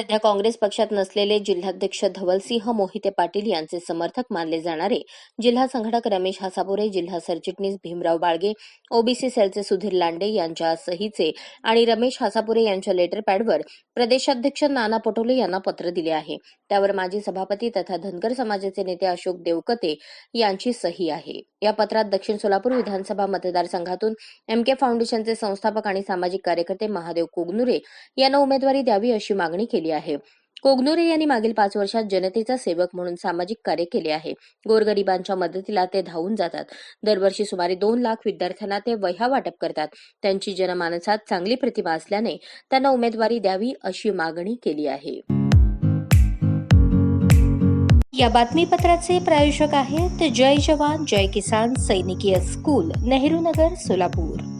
सध्या काँग्रेस पक्षात नसलेले जिल्हाध्यक्ष धवलसिंह मोहिते पाटील यांचे समर्थक मानले जाणारे जिल्हा संघटक रमेश हासापुरे जिल्हा सरचिटणीस भीमराव बाळगे ओबीसी सेलचे सुधीर लांडे यांच्या सहीचे आणि रमेश हासापुरे यांच्या लेटर पॅडवर प्रदेशाध्यक्ष नाना पटोले यांना पत्र दिले आहे. त्यावर माजी सभापती तथा धनगर समाजाचे नेते अशोक देवकते यांची सही आहे. या पत्रात दक्षिण सोलापूर विधानसभा मतदारसंघातून एम के फाउंडेशनचे संस्थापक आणि सामाजिक कार्यकर्ते महादेव कोगनुरे यांना उमेदवारी द्यावी अशी मागणी केली आहे. कोगनुरे यांनी मागील पाच वर्षात जनतेचा सेवक म्हणून सामाजिक कार्य केले आहे. गोरगरिबांच्या मदतीला ते धावून जातात. दरवर्षी सुमारे दोन लाख विद्यार्थ्यांना ते वह्या वाटप करतात. त्यांची जनमानसात चांगली प्रतिभा असल्याने त्यांना उमेदवारी द्यावी अशी मागणी केली आहे. या बातमीपत्राचे प्रायोजक आहेत जय जवान जय किसान सैनिकीय स्कूल नेहरू नगर सोलापूर.